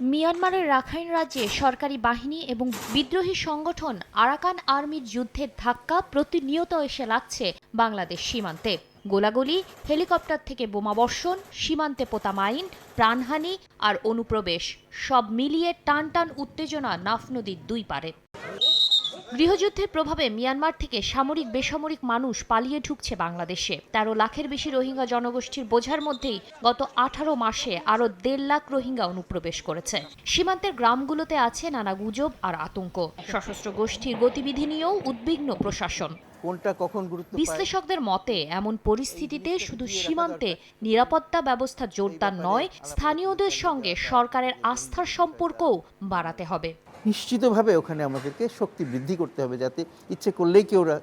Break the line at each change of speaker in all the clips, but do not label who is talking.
মিয়ানমারের রাখাইন রাজ্যে সরকারি বাহিনী এবং বিদ্রোহী সংগঠন আরাকান আর্মির যুদ্ধের ধাক্কা প্রতিনিয়ত এসে লাগছে বাংলাদেশ সীমান্তে। গোলাগুলি, হেলিকপ্টার থেকে বোমাবর্ষণ সীমান্তে পোতা মাইন, প্রাণহানি আর অনুপ্রবেশ সব মিলিয়ে টান টান উত্তেজনা নাফ নদীর দুই পারে। গৃহযুদ্ধের প্রভাবে মিয়ানমার থেকে সামরিক বেসামরিক মানুষ পালিয়ে ঢুকছে বাংলাদেশে। তেরো লাখের বেশি রোহিঙ্গা জনগোষ্ঠীর বোঝার মধ্যেই গত আঠারো মাসে আরও দেড় লাখ রোহিঙ্গা অনুপ্রবেশ করেছে। সীমান্তের গ্রামগুলোতে আছে নানা গুজব আর আতঙ্ক। সশস্ত্র গোষ্ঠীর গতিবিধি নিয়েও উদ্বিগ্ন প্রশাসন।
কোনটা কখন গুরুত্ব
বিশ্লেষকদের মতে এমন পরিস্থিতিতে শুধু সীমান্তে নিরাপত্তা ব্যবস্থা জোরদার নয় স্থানীয়দের সঙ্গে সরকারের আস্থার সম্পর্কও বাড়াতে হবে।
নিশ্চিতভাবে ওখানে আমাদেরকে শক্তি বৃদ্ধি করতে হবে যাতে ইচ্ছে করলেই কেউ ওরা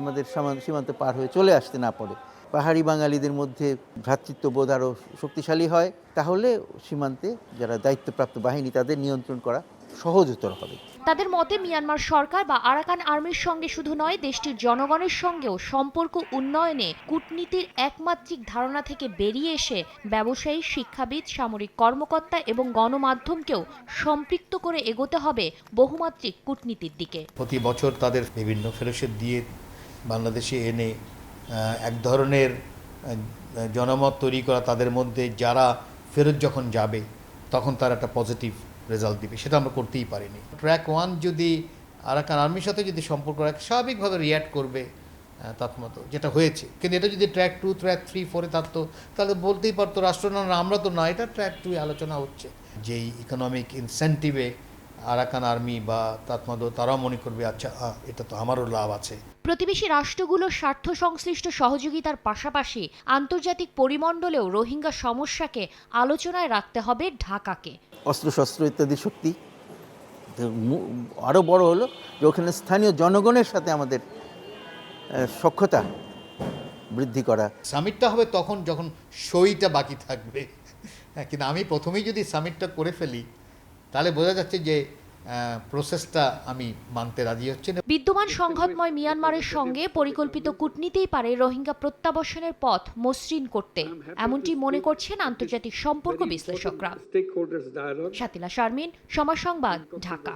আমাদের সীমান্ত পার হয়ে চলে আসতে না পারে। পাহাড়ি বাঙালিদের মধ্যে ভ্রাতৃত্ববোধ আরও শক্তিশালী হয়। তাহলে সীমান্তে যারা দায়িত্বপ্রাপ্ত বাহিনী, তাদের নিয়ন্ত্রণ করা সহজতর হবে।
তাদের মতে মিয়ানমার সরকার বা আরাকান আর্মির সঙ্গে শুধু নয় দেশটির জনগণের সঙ্গেও সম্পর্ক উন্নয়নে কূটনীতির একমাত্রিক ধারণা থেকে বেরিয়ে এসে ব্যবসায়ী শিক্ষাবিদ সামরিক কর্মকর্তা এবং গণমাধ্যমকেও সম্পৃক্ত করে এগোতে হবে বহুমাত্রিক কূটনীতির দিকে।
প্রতি বছর তাদের বিভিন্ন ফেলোশিপ দিয়ে বাংলাদেশে এনে এক ধরনের জনমত তৈরি করা তাদের মধ্যে যারা ফেরত যখন যাবে তখন তার একটা পজিটিভ রেজাল্ট দিবে সেটা আমরা করতেই পারিনি। ট্র্যাক ওয়ান যদি আরাকান আর্মির সাথে যদি সম্পর্ক রাখে স্বাভাবিকভাবে রিয়্যাক্ট করবে তৎমত যেটা হয়েছে। কিন্তু এটা যদি ট্র্যাক টু ট্র্যাক থ্রি ফোরে থাকতো তাহলে বলতেই পারতো রাষ্ট্র না না, আমরা তো না এটা ট্র্যাক টুই আলোচনা হচ্ছে। যেই ইকোনমিক ইনসেন্টিভে আরাকান আর্মি বা তাৎমাদ তারাও মনে করবে আচ্ছা এটা তো আমারও লাভ আছে।
প্রতিবেশী রাষ্ট্রগুলোর স্বার্থ সংশ্লিষ্ট সহযোগিতার পাশাপাশি আন্তর্জাতিক পরিমণ্ডলেও রোহিঙ্গা সমস্যাকে আলোচনায় রাখতে হবে ঢাকাকে।
অস্ত্রশস্ত্র ইত্যাদি শক্তি আরও বড় হলো যে ওখানে স্থানীয় জনগণের সাথে আমাদের সখ্যতা বৃদ্ধি করা।
সামিটটা হবে তখন যখন সইটা বাকি থাকবে। হ্যাঁ, কিন্তু আমি প্রথমেই যদি সামিটটা করে ফেলি তাহলে বোঝা যাচ্ছে যে প্রসেসটা আমি মানতে রাজি হচ্ছে না।
বিদ্যমান সংঘাতময় মিয়ানমারের সঙ্গে পরিকল্পিত কূটনীতিই পারে রোহিঙ্গা প্রত্যাবর্ষণের পথ মসৃণ করতে। এমনটি মনে করছেন আন্তর্জাতিক সম্পর্ক বিশ্লেষকরা। শাতিলা শারমিন সমাজ সংবাদ ঢাকা।